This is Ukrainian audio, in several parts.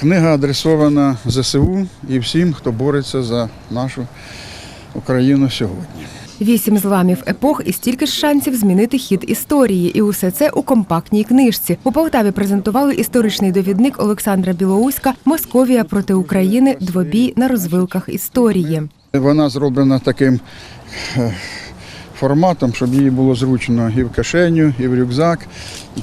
Книга адресована ЗСУ і всім, хто бореться за нашу Україну сьогодні. Вісім зламів епох і стільки ж шансів змінити хід історії, і усе це у компактній книжці. У Полтаві презентували історичний довідник Олександра Білоуська Московія проти України. Двобій на розвилках історії. Вона зроблена таким е, форматом, щоб її було зручно і в кишеню, і в рюкзак.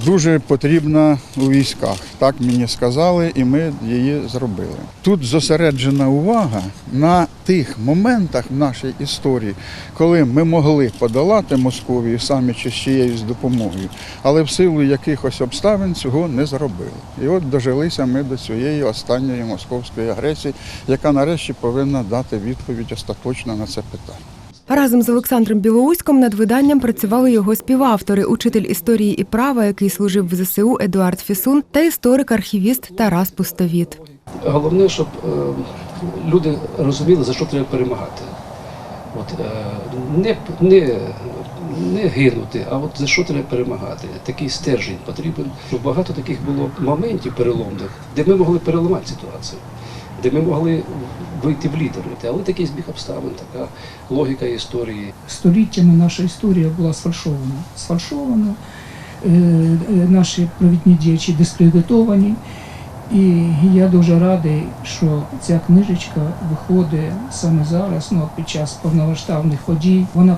Дуже потрібна у військах. Так мені сказали, і ми її зробили. Тут зосереджена увага на тих моментах в нашій історії, коли ми могли подолати Московію самі чи з чиєюсь допомогою, але в силу якихось обставин цього не зробили. І от дожилися ми до цієї останньої московської агресії, яка нарешті повинна дати відповідь остаточно на це питання. Разом з Олександром Білоуськом над виданням працювали його співавтори, учитель історії і права, який служив в ЗСУ Едуард Фісун, та історик-архівіст Тарас Пустовіт. Головне, щоб е, люди розуміли, за що треба перемагати. От, е, не, не, не гинути, а от за що треба перемагати. Такий стержень потрібен. Багато таких було моментів переломних, де ми могли переламати ситуацію, де ми могли вийти в лідери. Але такий збіг обставин, така логіка історії. століттями наша історія була сфальшована. Сфальшована, е, е, наші провідні діячі дискредитовані. І я дуже радий, що ця книжечка виходить саме зараз, ну, під час повномасштабних подій. Вона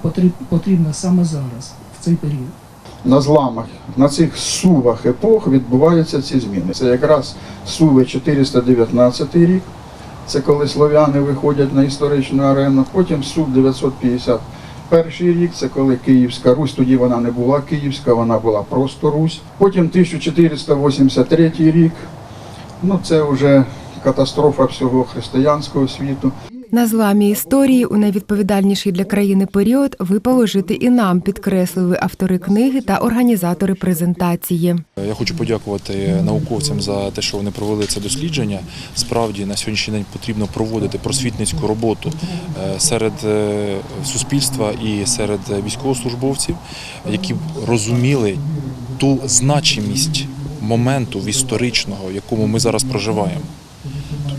потрібна саме зараз, в цей період. На зламах, на цих сувах епох відбуваються ці зміни. Це якраз суви 419 рік, це коли слов'яни виходять на історичну арену, потім сув 951 рік, це коли Київська Русь, тоді вона не була Київська, вона була просто Русь. Потім 1483 рік, ну це вже катастрофа всього християнського світу. На зламі історії у найвідповідальніший для країни період випало жити і нам, підкреслили автори книги та організатори презентації. Я хочу подякувати науковцям за те, що вони провели це дослідження. Справді на сьогоднішній день потрібно проводити просвітницьку роботу е, серед е, суспільства і серед військовослужбовців, які розуміли ту значимість моменту історичного, в якому ми зараз проживаємо.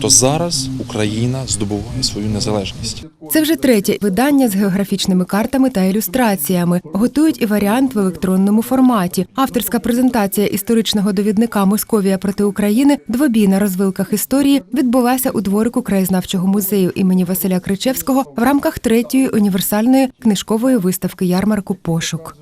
Тобто зараз Україна здобуває свою незалежність. Це вже третє видання з географічними картами та ілюстраціями. Готують і варіант в електронному форматі. Авторська презентація історичного довідника Московія проти України двобій на розвилках історії відбулася у дворику краєзнавчого музею імені Василя Кричевського в рамках третьої універсальної книжкової виставки ярмарку Пошук.